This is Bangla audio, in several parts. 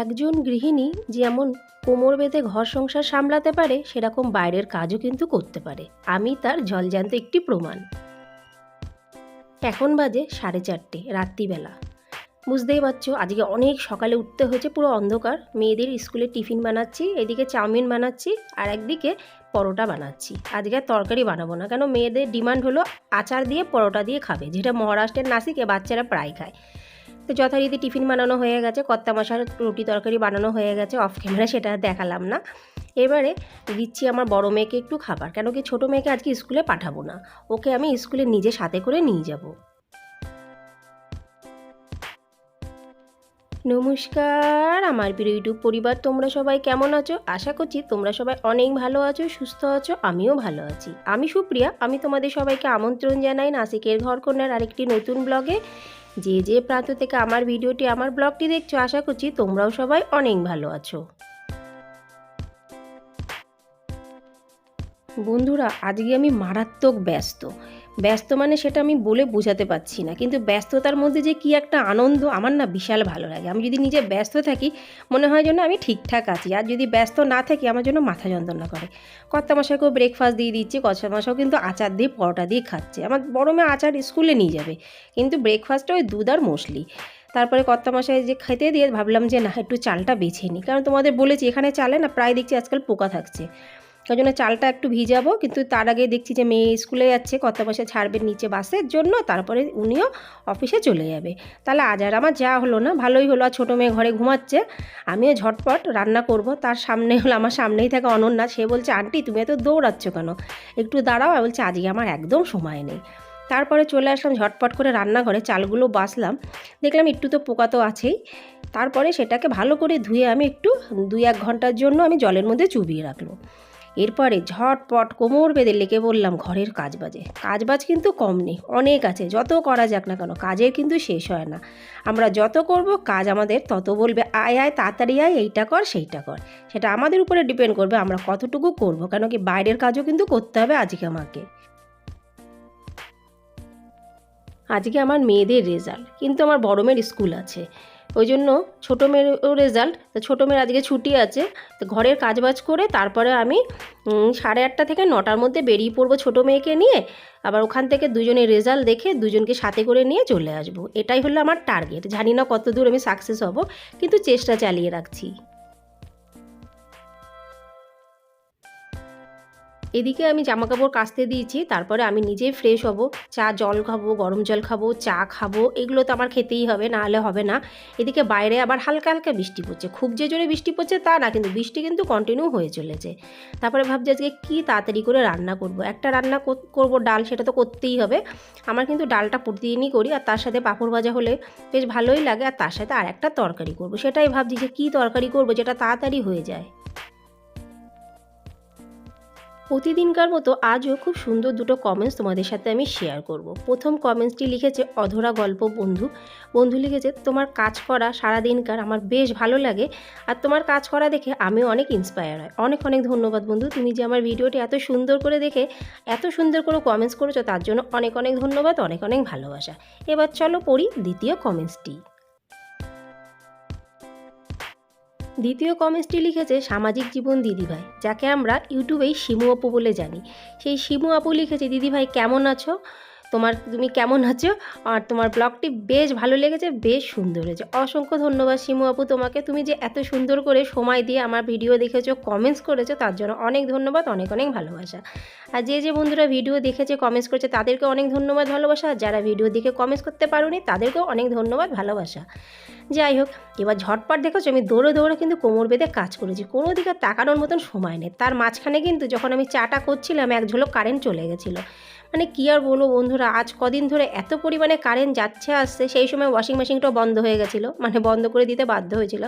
একজন গৃহিণী যেমন কোমর বেঁধে ঘর সংসার সামলাতে পারে, সেরকম বাইরের কাজও কিন্তু করতে পারে। আমি তার জলজান্ত একটি প্রমাণ। এখন বাজে সাড়ে চারটে, রাত্রিবেলা। বুঝতেই পারছ, আজকে অনেক সকালে উঠতে হয়েছে, পুরো অন্ধকার। মেয়েদের স্কুলে টিফিন বানাচ্ছি, এদিকে চাউমিন বানাচ্ছি, আর একদিকে পরোটা বানাচ্ছি। আজকে তরকারি বানাবো না, কেন মেয়েদের ডিমান্ড হলো আচার দিয়ে পরোটা দিয়ে খাবে, যেটা মহারাষ্ট্রের নাসিকে বাচ্চারা প্রায় খায়। তো যথারীতি টিফিন বানানো হয়ে গেছে কর্তা মশার রুটি তরকারি বানানো হয়ে গেছে অফ ক্যামেরা সেটা দেখালাম না। এবারে দিচ্ছি আমার বড় মেয়েকে একটু খাবার, কেন কি ছোটো মেয়েকে আজকে স্কুলে পাঠাবো না, ওকে আমি স্কুলে নিজে সাথে করে নিয়ে যাব। নমস্কার, আমার প্রিয় ইউটিউব পরিবার, তোমরা সবাই কেমন আছো? আশা করছি তোমরা সবাই অনেক ভালো আছো, সুস্থ আছো, আমিও ভালো আছি। আমি সুপ্রিয়া, আমি তোমাদের সবাইকে আমন্ত্রণ জানাই নাসিকের ঘরকন্যার আরেকটি নতুন ব্লগে যে যে প্রান্ত থেকে আমার ভিডিওটি আমার ব্লগটি দেখছ, আশা করছি তোমরাও সবাই অনেক ভালো আছো। বন্ধুরা, আজকে আমি মারাত্মক ব্যস্ত। ব্যস্ত মানে সেটা আমি বলে বোঝাতে পারছি না। কিন্তু ব্যস্ততার মধ্যে যে কি একটা আনন্দ, আমার না বিশাল ভালো লাগে। আমি যদি নিজে ব্যস্ত থাকি, মনে হয় যেন আমি ঠিকঠাক আছি। আর যদি ব্যস্ত না থাকি, আমার জন্য মাথা যন্ত্রণা করে। কর্তা মশাইকেও ব্রেকফাস্ট দিয়ে দিচ্ছে কচা মশাও কিন্তু আচার দিয়ে, পরোটা দিয়ে খাচ্ছে। আমার বড় মেয়ে আচার স্কুলে নিয়ে যাবে। কিন্তু ব্রেকফাস্টটা ওই দুধ আর মশলি তারপরে কর্তা মশাই যে খেতে দিয়ে ভাবলাম যে, না, একটু চালটা বেছে নিই। কারণ তোমাদের বলেছি, এখানে চালে না প্রায় দেখছি আজকাল পোকা থাকছে। ওই জন্য চালটা একটু ভিজাবো, কিন্তু তার আগে দেখছি যে মেয়ে স্কুলে যাচ্ছে, কত পয়সা ছাড়বে নিচে বাসের জন্য, তারপরে উনিও অফিসে চলে যাবে। তাহলে আজ আর আমার যা হলো না, ভালোই হলো, আর ছোটো মেয়ে ঘরে ঘুমাচ্ছে, আমিও ঝটপট রান্না করব, তার সামনে হলো, আমার সামনেই থাকে অনন্যা, সে বলছে, আন্টি, তুমি এত দৌড়াচ্ছ কেন? একটু দাঁড়াও। আর বলছে, আজকে আমার একদম সময় নেই। তারপরে চলে আসলাম, ঝটপট করে রান্নাঘরে চালগুলো বাসলাম, দেখলাম একটু তো পোকা তো আছেই, তারপরে সেটাকে ভালো করে ধুয়ে আমি একটু দুই এক ঘণ্টার জন্য আমি জলের মধ্যে চুবিয়ে রাখল এরপরে ঝটপট কোমর বেঁধে লেগে বললাম, ঘরের কাজ বাজে। কাজ বাজ কিন্তু কম নেই, অনেক আছে, যত করা যাক না কেন, কাজের কিন্তু শেষ হয় না। আমরা যত করব, কাজ আমাদের তত বলবে, আয় আয়, তাড়াতাড়ি আয়, এইটা কর, সেইটা কর। সেটা আমাদের উপরে ডিপেন্ড করবে, আমরা কতটুকু করব, কেন কি বাইরের কাজও কিন্তু করতে হবে আজকে আমাকে। আজকে আমার মেয়েদের রেজাল্ট, কিন্তু আমার বড় মেয়ের স্কুল আছে। ওই জন্য ছোটো মেয়েরও রেজাল্ট তো ছোটো মেয়ের আজকে ছুটি আছে, তো ঘরের কাজবাজ করে তারপরে আমি সাড়ে আটটা থেকে নটার মধ্যে বেরিয়ে পড়ব ছোটো মেয়েকে নিয়ে, আবার ওখান থেকে দুজনের রেজাল্ট দেখে দুজনকে সাথে করে নিয়ে চলে আসব। এটাই হলো আমার টার্গেট জানি না কত দূর আমি সাকসেস হব, কিন্তু চেষ্টা চালিয়ে রাখছি। এদিকে আমি জামা কাপড় কাচতে দিয়েছি, তারপরে আমি নিজেই ফ্রেশ হব। চা, জল খাব, গরম জল খাব, চা খাব, এগুলো তো আমার খেতেই হবে, না হলে হবে না। এদিকে বাইরে আবার হালকা হালকা বৃষ্টি পড়ছে, খুব যে জোরে বৃষ্টি পড়ছে তা না, কিন্তু বৃষ্টি কিন্তু কন্টিনিউ হয়ে চলেছে। তারপরে ভাবছি আজকে কী তাড়াতাড়ি করে রান্না করব, একটা রান্না করব ডাল সেটা তো করতেই হবে। আমার কিন্তু ডালটা প্রতিদিনই করি, আর তার সাথে পাঁপড় ভাজা হলে বেশ ভালোই লাগে, আর তার সাথে আর একটা তরকারি করব। সেটাই ভাবছি যে কী তরকারি করব, যেটা তাড়াতাড়ি হয়ে যায়। প্রতিদিনকার মতো আজও খুব সুন্দর দুটো কমেন্টস তোমাদের সাথে আমি শেয়ার করব। প্রথম কমেন্টসটি লিখেছে, অধরা গল্প বন্ধু। বন্ধু লিখেছে, তোমার কাজ করা সারাদিনকার আমার বেশ ভালো লাগে আর তোমার কাজ করা দেখে আমিও অনেক ইন্সপায়ার হয়। অনেক অনেক ধন্যবাদ বন্ধু। তুমি যে আমার ভিডিওটি এত সুন্দর করে দেখে এত সুন্দর করে কমেন্টস করেছ তার জন্য অনেক অনেক ধন্যবাদ, অনেক অনেক ভালোবাসা। এবার চলো পড়ি দ্বিতীয় কমেন্টসটি দ্বিতীয় কমেন্টসটি লিখেছে সামাজিক জীবন দিদিভাই যাকে আমরা ইউটিউবেই শিমু আপু বলে জানি। সেই শিমু আপু লিখেছে দিদিভাই কেমন আছো? তোমার, তুমি কেমন আছো? আর তোমার ব্লগটি বেশ ভালো লেগেছে, বেশ সুন্দর হয়েছে। অসংখ্য ধন্যবাদ শিমু আপু তোমাকে। তুমি যে এত সুন্দর করে সময় দিয়ে আমার ভিডিও দেখেছ, কমেন্টস করেছ, তার জন্য অনেক ধন্যবাদ, অনেক অনেক ভালোবাসা। আর যে যে বন্ধুরা ভিডিও দেখেছে, কমেন্টস করেছে তাদেরকে অনেক ধন্যবাদ, ভালোবাসা। যারা ভিডিও দেখে কমেন্টস করতে পারোনি, তাদেরকেও অনেক ধন্যবাদ, ভালোবাসা। যাই হোক, এবার ঝটপট দেখেছ, আমি দৌড়ে দৌড়ে কিন্তু কোমর বেঁধে কাজ করেছি। কোনো দিকে তাকানোর মতন সময় নেই। তার মাঝখানে কিন্তু যখন আমি চাটা করছিলাম, এক ঝোলো কারেন্ট চলে গেছিল। মানে কী আর বলব বন্ধুরা, আজ কদিন ধরে এত পরিমাণে কারেন্ট যাচ্ছে আসছে, সেই সময় ওয়াশিং মেশিনটাও বন্ধ হয়ে গেছিল। মানে বন্ধ করে দিতে বাধ্য হয়েছিল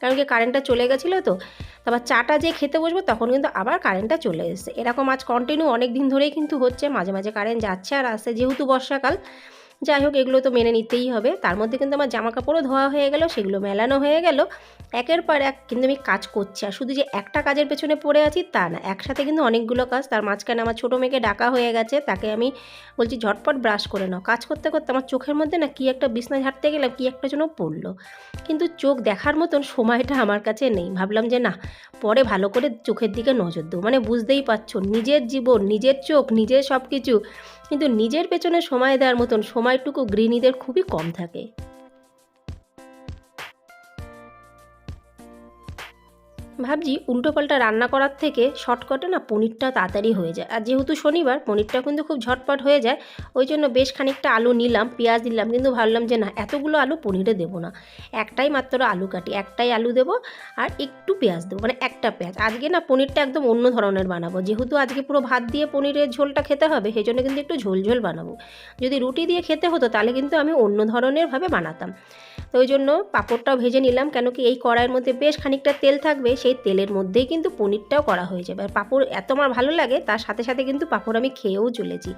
কারণ কি কারেন্টটা চলে গেছিল তো, তারপর চাটা যে খেতে বসবো, তখন কিন্তু আবার কারেন্টটা চলে এসছে। এরকম আজ কন্টিনিউ অনেক দিন ধরেই কিন্তু হচ্ছে, মাঝে মাঝে কারেন্ট যাচ্ছে আর আসছে। যেহেতু বর্ষাকাল যাই হোক, এগুলো তো মেনে নিতেই হবে। তার মধ্যে কিন্তু আমার জামা কাপড়ও ধোয়া হয়ে গেল, সেগুলো মেলানো হয়ে গেল। একের পর এক কিন্তু আমি কাজ করছি। আর শুধু যে একটা কাজের পেছনে পড়ে আছি তা না, একসাথে কিন্তু অনেকগুলো কাজ। তার মাঝখানে আমার ছোটো মেয়েকে ডাকা হয়ে গেছে, তাকে আমি বলছি, ঝটপট ব্রাশ করে নাও। কাজ করতে করতে আমার চোখের মধ্যে না কি একটা বিছনা ঝাড়তে গেলাম, কি একটা যেন পড়ল। কিন্তু চোখ দেখার মতন সময়টা আমার কাছে নেই। ভাবলাম যে না, পরে ভালো করে চোখের দিকে নজর দেবো। মানে বুঝতেই পারছ, নিজের জীবন, নিজের চোখ, নিজের সব কিছু কিন্তু নিজের পেছনে সময় দেওয়ার মতন সময়টুকু গৃহিণীদের খুবই কম থাকে। ভাবছি উল্টোপাল্টা রান্না করার থেকে শর্টকাটে না পনিরটা তাড়াতাড়ি হয়ে যায়। আর যেহেতু শনিবার, পনিরটা কিন্তু খুব ঝটপট হয়ে যায়, ওই জন্য বেশ খানিকটা আলু নিলাম, পেঁয়াজ দিলাম কিন্তু ভাবলাম যে না, এতগুলো আলু পনিরে দেবো না। একটাই মাত্র আলু কাটি, একটাই আলু দেবো আর একটু পেঁয়াজ দেবো মানে একটা পেঁয়াজ। আজকে না পনিরটা একদম অন্য ধরনের বানাবো, যেহেতু আজকে পুরো ভাত দিয়ে পনিরের ঝোলটা খেতে হবে, সেই জন্য কিন্তু একটু ঝোল ঝোল বানাবো। যদি রুটি দিয়ে খেতে হতো, তাহলে কিন্তু আমি অন্য ধরনেরভাবে বানাতাম। তো ওই জন্য পাঁপড়টাও ভেজে নিলাম কেন কি এই কড়াইয়ের মধ্যে বেশ খানিকটা তেল থাকবে, সেই তেলের মধ্যেই কিন্তু পনিরটাও করা হয়ে যাবে। আর পাঁপড় এত আমার ভালো লাগে, তার সাথে সাথে কিন্তু পাঁপড় আমি খেয়েও চলেছি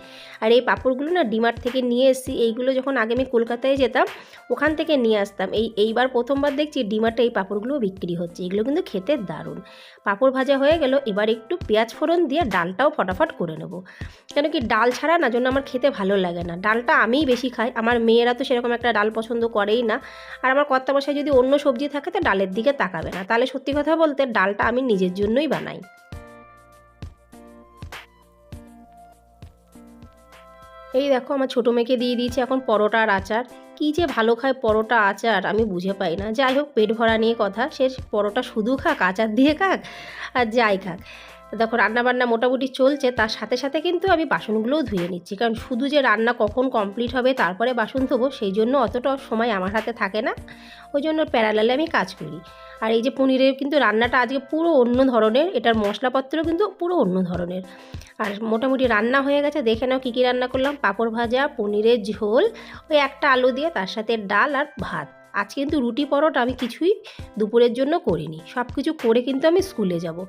আর এই পাঁপড়গুলো না ডিমার্ট থেকে নিয়ে এসেছি, এইগুলো যখন আগে আমি কলকাতায় যেতাম, ওখান থেকে নিয়ে আসতাম। এই, এইবার প্রথমবার দেখছি ডিমার্টে এই পাঁপড়গুলো বিক্রি হচ্ছে, এগুলো কিন্তু খেতে দারুণ। পাঁপড় ভাজা হয়ে গেল, এবার একটু পেঁয়াজ ফোড়ন দিয়ে ডালটাও ফটাফট করে নেব। কেন কি ডাল ছাড়া না জন্য আমার খেতে ভালো লাগে না। ডালটা আমিই বেশি খাই, আমার মেয়েরা তো সেরকম একটা ডাল পছন্দ করেই না। আর আমার কর্তা মশাই যদি অন্য সবজি থাকে তো ডালের দিকে তাকাবে না। তাহলে সত্যি কথা বলতে ডালটা আমি নিজের জন্যই বানাই। এই দেখো আমার ছোটো মেয়েকে দিয়ে দিয়েছি এখন পরোটা আর আচার। কী যে ভালো খায় পরোটা আচার, আমি বুঝে পাই না। যাই হোক, পেট ভরা নিয়ে কথা। সে পরোটা শুধু খাক, আচার দিয়ে খাক, আর যাই খাক। দেখো, রান্নাবান্না মোটামুটি চলছে, তার সাথে সাথে কিন্তু আমি বাসনগুলোও ধুয়ে নিচ্ছি। কারণ শুধু যে রান্না কখন কমপ্লিট হবে, তারপরে বাসন ধোবো, সেই জন্য অতটা সময় আমার হাতে থাকে না। ওই জন্য প্যারালালে আমি কাজ করি। আর এই যে পনিরের কিন্তু রান্নাটা আজকে পুরো অন্য ধরনের, এটার মশলাপত্র কিন্তু পুরো অন্য ধরনের। আর মোটামুটি রান্না হয়ে গেছে, দেখে নাও কী কী রান্না করলাম। পাঁপড় ভাজা, পনিরের ঝোল, ওই একটা আলু দিয়ে, তার সাথে ডাল আর ভাত। আজকে কিন্তু রুটি পরোটা আমি কিছুই দুপুরের জন্য করিনি। সব কিছু করে কিন্তু আমি স্কুলে যাব।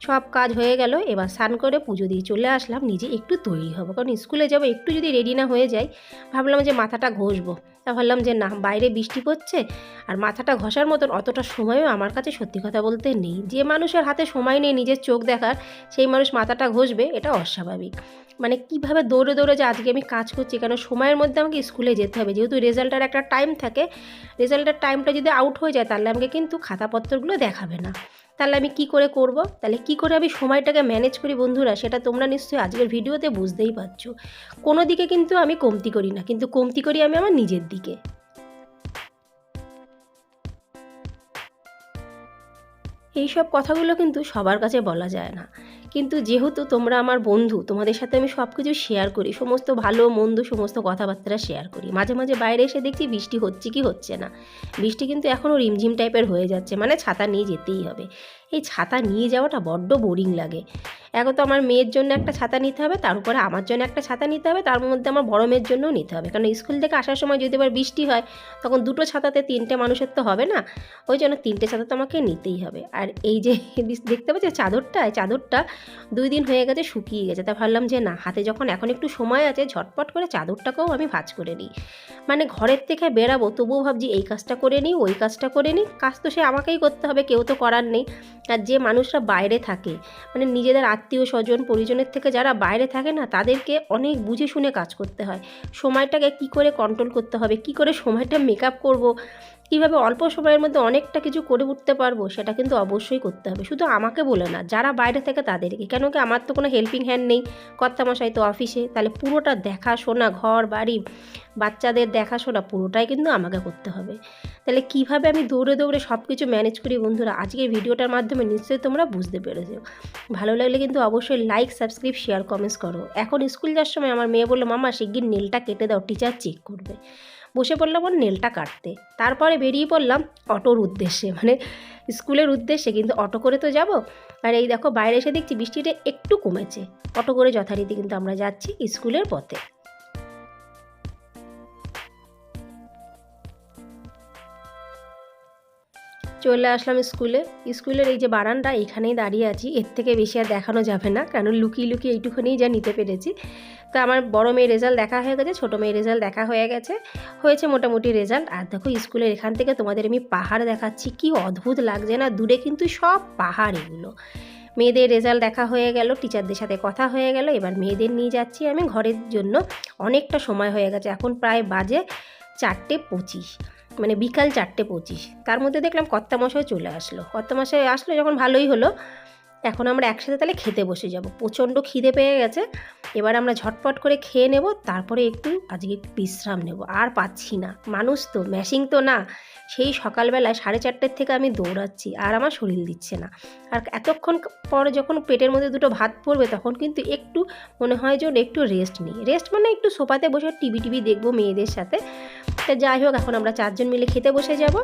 সব কাজ হয়ে গেল, এবার স্নান করে পুজো দিয়ে চলে আসলাম, নিজে একটু তৈরি হব। কারণ স্কুলে যাব, একটু যদি রেডি না হয়ে যাই, ভাবলাম যে মাথাটা ঘষবো। তা ভাবলাম যে না, বাইরে বৃষ্টি পড়ছে আর মাথাটা ঘষার মতন অতটা সময়ও আমার কাছে সত্যি কথা বলতে নেই। যে মানুষের হাতে সময় নেই নিজের চোখ দেখার, সেই মানুষ মাথাটা ঘষবে, এটা অস্বাভাবিক। মানে কীভাবে দৌড়ে দৌড়ে যে আজকে আমি কাজ করছি, কেন সময়ের মধ্যে আমাকে স্কুলে যেতে হবে? যেহেতু রেজাল্টের একটা টাইম থাকে রেজাল্টের টাইমটা যদি আউট হয়ে যায়, তাহলে আমাকে কিন্তু খাতাপত্রগুলো দেখাবে না। তাহলে আমি কি করে করব? তাহলে কি করে আমি সময়টাকে ম্যানেজ করি বন্ধুরা, সেটা তোমরা নিশ্চয়ই আজকের ভিডিওতে বুঝতেই পারছ। কোনো দিকে কিন্তু আমি কমতি করি না, কিন্তু কমতি করি আমি আমার নিজের দিকে। এই সব কথাগুলো কিন্তু সবার কাছে বলা যায় না। কিন্তু যেহেতু তোমরা আমার বন্ধু, তোমাদের সাথে আমি সব কিছু শেয়ার করি, সমস্ত ভালো, মন্দ, সমস্ত কথাবার্তা শেয়ার করি। মাঝে মাঝে বাইরে এসে দেখছি বৃষ্টি হচ্ছে কি হচ্ছে না। বৃষ্টি কিন্তু এখনও রিমঝিম টাইপের হয়ে যাচ্ছে মানে ছাতা নিয়ে যেতেই হবে। এই ছাতা নিয়ে যাওয়াটা বড্ড বোরিং লাগে। এখন তো আমার মেয়ের জন্য একটা ছাতা নিতে হবে, তার উপরে আমার জন্য একটা ছাতা নিতে হবে, তার মধ্যে আমার বড় মেয়ের জন্যও নিতে হবে। কারণ স্কুল থেকে আসার সময় যদি আবার বৃষ্টি হয়, তখন দুটো ছাতাতে তিনটে মানুষের তো হবে না। ওই জন্য তিনটে ছাতা তো আমাকে নিতেই হবে। আর এই যে দেখতে পাচ্ছি চাদরটা? চাদরটা দুই দিন হয়ে গেছে শুকিয়ে গেছে। তা ভাবলাম যে না, হাতে যখন এখন একটু সময় আছে, ঝটপট করে চাদরটাকেও আমি ভাজ করে নিই। মানে ঘরের থেকে বেরাবো, তবুও ভাবছি এই কাজটা করে নিই, ওই কাজটা করে নিই। কাজ তো সে আমাকেই করতে হবে, কেউ তো করার নেই। আর যে মানুষরা বাইরে থাকে মানে নিজেদের আত্মীয় স্বজন, পরিজনের থেকে যারা বাইরে থাকে না, তাদেরকে অনেক বুঝে শুনে কাজ করতে হয়। সময়টাকে কি করে কন্ট্রোল করতে হবে? কি করে সময়টা মেকআপ করব? কীভাবে অল্প সময়ের মধ্যে অনেকটা কিছু করে উঠতে পারব, সেটা কিন্তু অবশ্যই করতে হবে। শুধু আমাকে বলে না, যারা বাইরে থেকে তাদেরকে, কেন কি আমার তো কোনো হেল্পিং হ্যান্ড নেই? কর্তামশাই তো অফিসে তাহলে পুরোটা দেখাশোনা ঘর বাড়ি বাচ্চাদের দেখাশোনা, পুরোটাই কিন্তু আমাকে করতে হবে। তাহলে কীভাবে আমি দৌড়ে দৌড়ে সব কিছু ম্যানেজ করি বন্ধুরা? আজকের ভিডিওটার মাধ্যমে নিশ্চয়ই তোমরা বুঝতে পেরেছ। ভালো লাগলে কিন্তু অবশ্যই লাইক সাবস্ক্রাইব শেয়ার কমেন্টস করো। এখন স্কুল যাওয়ার সময় আমার মেয়ে বলল মামা শিগগির নেলটা কেটে দাও টিচার চেক করবে। বসে পড়লাম ওর নেলটা কাটতে। তারপরে বেরিয়ে পড়লাম অটোর উদ্দেশ্যে। মানে স্কুলের উদ্দেশ্যে, কিন্তু অটো করে তো যাব। আর এই দেখো বাইরে এসে দেখছি বৃষ্টিটা একটু কমেছে। অটো করে যথারীতি কিন্তু আমরা যাচ্ছি স্কুলের পথে। চলে আসলাম স্কুলে। স্কুলের এই যে বারান্দা, এখানেই দাঁড়িয়ে আছি। এর থেকে বেশি আর দেখানো যাবে না কারণ লুকিয়ে লুকিয়ে এইটুখানেই যা নিতে পেরেছি। তো আমার বড় মেয়ের রেজাল্ট দেখা হয়ে গেছে, ছোটো মেয়ের রেজাল্ট দেখা হয়ে গেছে। হয়েছে মোটামুটি রেজাল্ট আর দেখো, স্কুলের এখান থেকে তোমাদের আমি পাহাড় দেখাচ্ছি, কি অদ্ভুত লাগছে না? দূরে কিন্তু সব পাহাড় এগুলো। মেয়েদের রেজাল্ট দেখা হয়ে গেল টিচারদের সাথে কথা হয়ে গেল, এবার মেয়েদের নিয়ে যাচ্ছি আমি ঘরের জন্য। অনেকটা সময় হয়ে গেছে, এখন প্রায় বাজে চারটে পঁচিশ। মানে বিকাল চারটে পঁচিশ। তার মধ্যে দেখলাম কর্তামশাই চলে আসলো। কর্তামশাই আসলো যখন ভালোই হলো, এখন আমরা একসাথে তাহলে খেতে বসে যাব। প্রচণ্ড খিদে পেয়ে গেছে। এবার আমরা ঝটপট করে খেয়ে নেব, তারপরে একটু আজকে একটু বিশ্রাম নেব। আর পাচ্ছি না। মানুষ তো ম্যাশিং তো না। সেই সকালবেলায় সাড়ে চারটের থেকে আমি দৌড়াচ্ছি, আর আমার শরীর দিচ্ছে না। আর এতক্ষণ পরে যখন পেটের মধ্যে দুটো ভাত পড়বে, তখন কিন্তু একটু মনে হয় যে একটু রেস্ট নিই। রেস্ট মানে একটু সোফাতে বসে টিভি টিভি দেখব মেয়েদের সাথে। তা যাই হোক, এখন আমরা চারজন মিলে খেতে বসে যাব।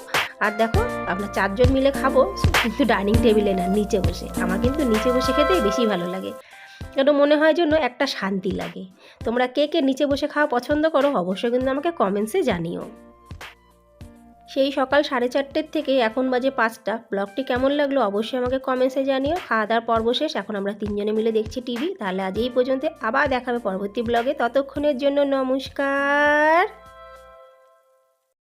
আর দেখো, আমরা চারজন মিলে খাব, কিন্তু ডাইনিং টেবিলে না, নিচে বসে। আমার কিন্তু নিচে বসে খেতেই বেশি ভালো লাগে। এটা মনে হয় জন্য একটা শান্তি লাগে। তোমরা কে কে নিচে বসে খাওয়া পছন্দ করো, অবশ্যই কিন্তু আমাকে কমেন্টসে জানিও। সেই সকাল সাড়ে চারটের থেকে এখন বাজে পাঁচটা। ব্লগটি কেমন লাগল অবশ্যই আমাকে কমেন্টসে জানিও। খাওয়া দাওয়ার পর্ব শেষ, এখন আমরা তিনজনে মিলে দেখছি টিভি তাহলে আজ এই পর্যন্ত, আবার দেখাবে পরবর্তী ব্লগে। ততক্ষণের জন্য নমস্কার।